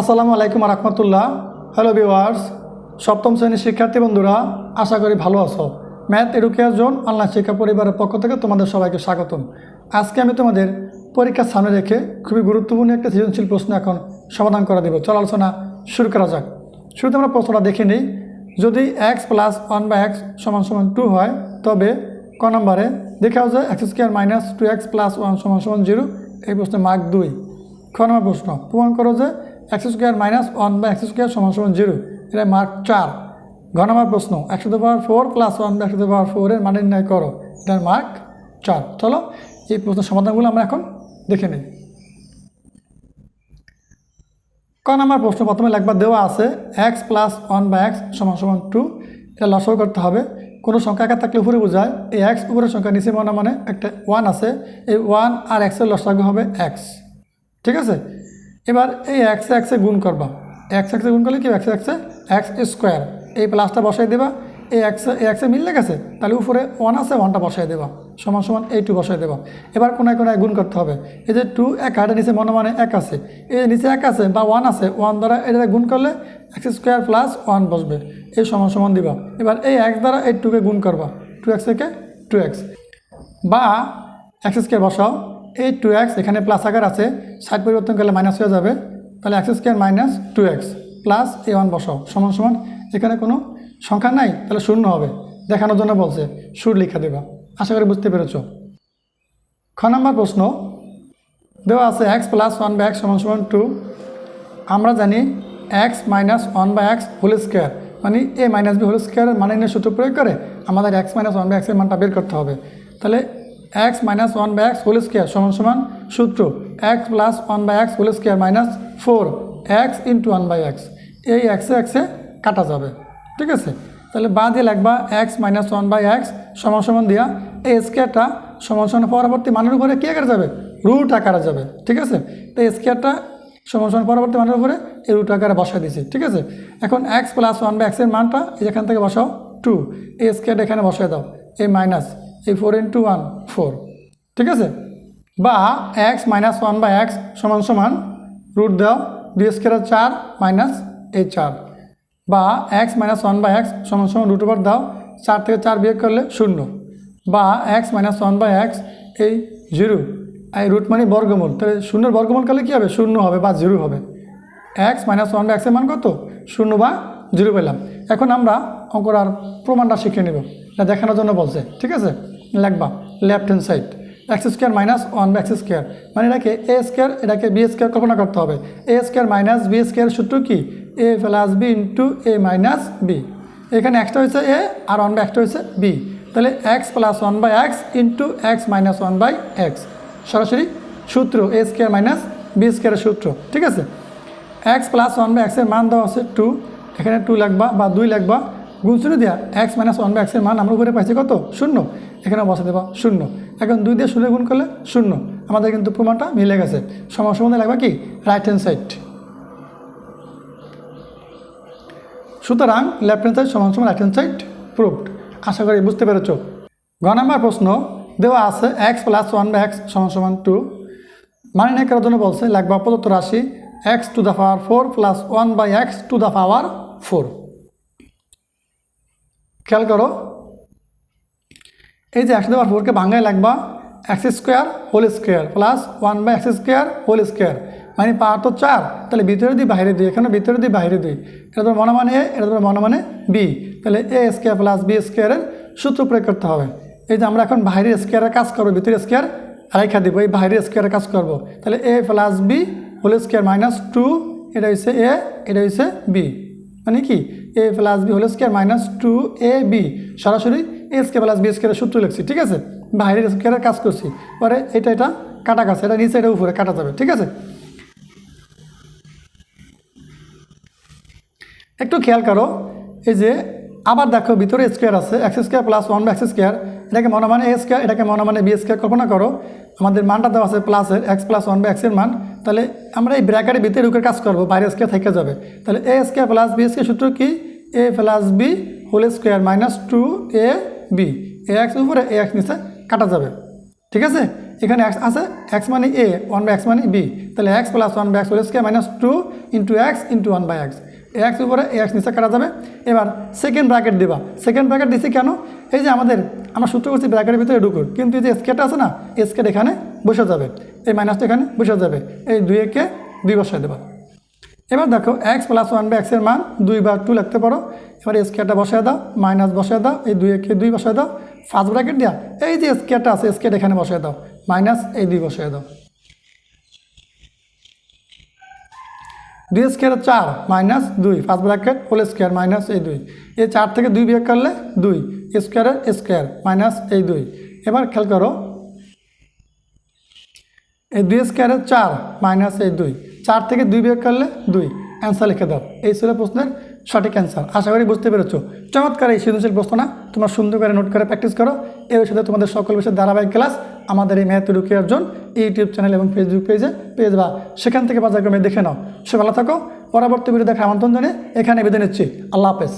আসসালামু আলাইকুম রহমতুল্লাহ hello viewers সপ্তম শ্রেণির শিক্ষার্থী বন্ধুরা, আশা করি ভালো আছো। ম্যাথ এডুকেয়ার জোন অনলাইন শিক্ষা পরিবারের পক্ষ থেকে তোমাদের সবাইকে স্বাগতম। আজকে আমি তোমাদের পরীক্ষার সামনে রেখে খুবই গুরুত্বপূর্ণ একটা সৃজনশীল প্রশ্ন এখন সমাধান করে দেবো। চল আলোচনা শুরু করা যাক। শুরুতে আমরা প্রশ্নটা দেখে নিই। যদি x plus one by x সমান সমান টু হয়, তবে ক নম্বরে দেখাও যে x square minus two x plus one সমান সমান জিরো এই প্রশ্নে মার্ক দুই। খ নম্বর প্রশ্ন, প্রমাণ করো যে x square minus one by x square সমান সমান জিরো। এটা মার্ক চার। ঘ নম্বর প্রশ্ন একশো to power four plus one by একশো টু পাওয়ার ফোরের মানে নির্ণয় করো। এটার মার্ক চার। চলো, এই প্রশ্নের সমাধানগুলো আমরা এখন দেখে নিই। ক নম্বর প্রশ্ন প্রথমে লেখবার দেওয়া আছে, x plus one by x সমান সমান টু এটা লসাগু করতে হবে। কোনো সংখ্যা একা থাকলে উপরে বোঝায়, এই এক্স উপরের সংখ্যা নিচে মনে মানে একটা ওয়ান আছে, এই ওয়ান আর এক্সের লসাগু হবে এক্স। ঠিক আছে? এবার এই এক্সে এক্সে গুণ করবা। এক্স এক্সে গুণ করলে কি এক্সে এক্সে এক্স স্কোয়ার এই প্লাসটা বসাই দেবা। এই এক্সে এই এক্সে মিললে গেছে? তাহলে উপরে ওয়ান আছে ওয়ানটা বসাই দেবা। সমান সমান এই টু বসাই দেবা। এবার কোনায় কোনায় গুণ করতে হবে। এই যে টু এক হাটের নিচে মনে মানে এক আছে। এই নিচে এক আছে বা ওয়ান আছে ওয়ান দ্বারা এটা গুণ করলে এক্স স্কোয়ার প্লাস ওয়ান বসবে। এই সমান সমান দিবা। এবার এই এক্স দ্বারা এই টুকে গুণ করবা। টু এক্স থেকে টু এক্স বা এক্স স্কোয়ার বসাও। এই টু এক্স এখানে প্লাস আকার আছে, সাইড পরিবর্তন করলে মাইনাস হয়ে যাবে, তাহলে x square minus two x plus এ ওয়ান বসাও, সমান সমান, এখানে কোনো সংখ্যা নাই, তাহলে শূন্য হবে, দেখানোর জন্য বলছে সুর লিখা দেবা, আশা করি বুঝতে পেরেছ। খ নম্বর প্রশ্ন, দেওয়া আছে x plus one by x সমান সমান টু আমরা জানি x minus one by x whole square মানে এ মাইনাস বি হোল স্কোয়ারের মানে সূত্র প্রয়োগ করে, আমাদের এক্স মাইনাস ওয়ান বাই এক্সের মানটা বের করতে হবে, তাহলে x minus one by x whole square সমান সমান সূত্র x plus one by x whole square minus four x into one by x এই এক্সে এক্সে কাটা যাবে, ঠিক আছে? তাহলে বা দিয়ে লাগবা x minus one by x সমান সমান দিয়া এই স্কোয়ারটা সমান সমান পরবর্তী মানের উপরে কী আকারে যাবে? রুট আকারে যাবে, ঠিক আছে? তো স্কোয়ারটা সমান সমান পরবর্তী মানের উপরে এই রুট আকারে বসাই দিয়েছি, ঠিক আছে? এখন এক্স প্লাস ওয়ান বাই এক্সের মানটা এখান থেকে বসাও টু এই স্কোয়ারটা এখানে বসাই দাও এই মাইনাস এই ফোর ইন্টু ওয়ান ফোর ঠিক আছে? বা x minus one by x সমান সমান রুট দাও দুই স্কোয়ার চার মাইনাস এই চার। বা x minus one by x সমান সমান রুট ওভার দাও, চার থেকে চার বিয়োগ করলে শূন্য। বা x minus one by x এই জিরো এই রুট মানে বর্গমূল। তাহলে শূন্যের বর্গমূল করলে কী হবে? শূন্য হবে বা জিরো হবে। এক্স মাইনাস ওয়ান বাই এক্সের মান কত? শূন্য বা জিরো পেলাম। এখন আমরা অঙ্কর আর প্রমাণটা শিখে নেব। এটা দেখানোর জন্য বলছে, ঠিক আছে? লিখবা left hand side x square minus one by x square মানে এটাকে এ স্কোয়ার এটাকে বি স্কোয়ার কল্পনা করতে হবে। A square minus B square সূত্র কি? A plus B into A minus B এখানে এক্সটা হয়েছে এ আর ওয়ান বাই এক্সটা হয়েছে বি তাহলে x plus one by x into x minus one by x সরাসরি সূত্র এ স্কোয়ার মাইনাস বি স্কোয়ারের সূত্র, ঠিক আছে? এক্স প্লাস ওয়ান বাই এক্সের মান দেওয়া আছে টু এখানে টু লাগবা বা দুই লাগবা গুণশূন্য দেওয়া এক্স মাইনাস ওয়ান বাই এক্সের মান আমরা উপরে পাইছি কত? শূন্য। এখানে বসে দেবা শূন্য। এখন দুই দিয়ে শূন্য গুণ করলে শূন্য। আমাদের কিন্তু প্রমাণটা মিলে গেছে। সমান সমাধান লাগবে কি? রাইট হ্যান্ড সাইড সুতরাং লেফট হ্যান্ড সাইড সমান সমান রাইট হ্যান্ড সাইড প্রুভড আশা করি বুঝতে পেরেছ। গ নাম্বার প্রশ্ন, দেওয়া আছে x plus one by x সমান সমান টু মানে নিয়ে করার জন্য বলছে, লাগবে প্রদত্ত রাশি x to the power four plus one by x to the power four খেয়াল করো। এই যে একশো দেওয়ার ফোরকে ভাঙায় লাগবা x square whole square plus one by x square whole square মানে পাওয়ার তো চার, তাহলে ভিতরে দিই, বাইরে দিই, এখানে ভিতরে দিই, বাইরে দিই। এটা তোমার মনে মানে এ, এটা তোমার মনে মানে বি তাহলে এ স্কোয়ার প্লাস বি স্কোয়ারের সূত্র প্রয়োগ করতে হবে। এই যে আমরা এখন বাইরের স্কোয়ারের কাজ করব ভিতরে স্কোয়ার রেখা দিব, এই বাইরের স্কোয়ারের কাজ করব। তাহলে a plus b whole square minus two এটা হচ্ছে এ এটা হচ্ছে বি মানে কি? A plus b whole square minus two a b সরাসরি এ স্কোয়ার প্লাস বি স্কোয়ারের সূত্র লিখছি, ঠিক আছে? বাইরের স্কোয়ারের কাজ করছি। পরে এটা এটা কাটা গেছে এটা নিচে, এটা উপরে কাটা যাবে, ঠিক আছে? একটু খেয়াল করো, এই যে আবার দেখো ভিতরে স্কোয়ার আছে x square plus one by x square এটাকে মনে মানে এ স্কোয়ার এটাকে মনে মানে বি স্কোয়ার কল্পনা করো। আমাদের মানটা দেওয়া আছে প্লাসের এক্স প্লাস ওয়ান বাই এক্সের মান। তাহলে আমরা এই ব্র্যাকেটের ভিতরে রুকের কাজ করব বাইরে স্কোয়ার থেকে যাবে। তাহলে a square plus b square সূত্র কি? A plus b whole square minus two a b A x উপরে এ এক্স নিচে কাটা যাবে। ঠিক আছে? এখানে এক্স আছে এক্স মানে এ ওয়ান বাই এক্স মানে বি তাহলে x plus one by x whole square minus two into x into one by x x উপরে এক্স নিচে কাটা যাবে। এবার সেকেন্ড ব্র্যাকেট দেবা। সেকেন্ড ব্র্যাকেট দিছি কেন? এই যে আমাদের, আমরা সূত্র করছি ব্র্যাকেটের ভিতরে ঢুকুর কিন্তু এই যে স্কেট আছে না স্কেট এখানে বসে যাবে। এই মাইনাসটা এখানে বসে যাবে। এই দুই একে দুই বসায় দেবা। এবার দেখো এক্স প্লাস ওয়ান বাই এক্সের মান দুই বা টু লিখতে পারো। এবার স্কেয়ারটা বসায় দাও মাইনাস বসায় দাও, এই দুই একে দুই বসায় দাও। ফার্স্ট ব্র্যাকেট দেওয়া এই যে স্কেয়ারটা আছে স্কেট এখানে বসায় দাও। মাইনাস এই দুই বসায় দাও। দুই স্কোয়ার চার মাইনাস দুই first bracket whole square minus এই দুই। এই চার থেকে দুই বিয়োগ করলে দুই স্কোয়ারের স্কোয়ার মাইনাস এই দুই। এবার খেয়াল করো, এই দুই স্কোয়ারের চার মাইনাস এই দুই। চার থেকে দুই বিয়োগ করলে দুই। অ্যান্সার লিখে দাও। এই ছিল প্রশ্নের সঠিক অ্যান্সার আশা করি বুঝতে পেরেছ। চমৎকার এই সৃজনশীল প্রশ্ন না তোমরা সুন্দর করে নোট করে প্র্যাকটিস করো। এর সাথে তোমাদের সকল বিষয়ে ধারাবাহিক ক্লাস আমাদের এই রুকি অর্জন ইউটিউব চ্যানেল এবং ফেসবুক পেজে পেজ বা সেখান থেকে বাজারক্রমে দেখে নাও। সে ভালো থাকো। পরবর্তী ভিডিও দেখে আমন্ত্রণ জানিয়ে এখানে বেঁধে নিচ্ছি। আল্লাহ হাফেজ।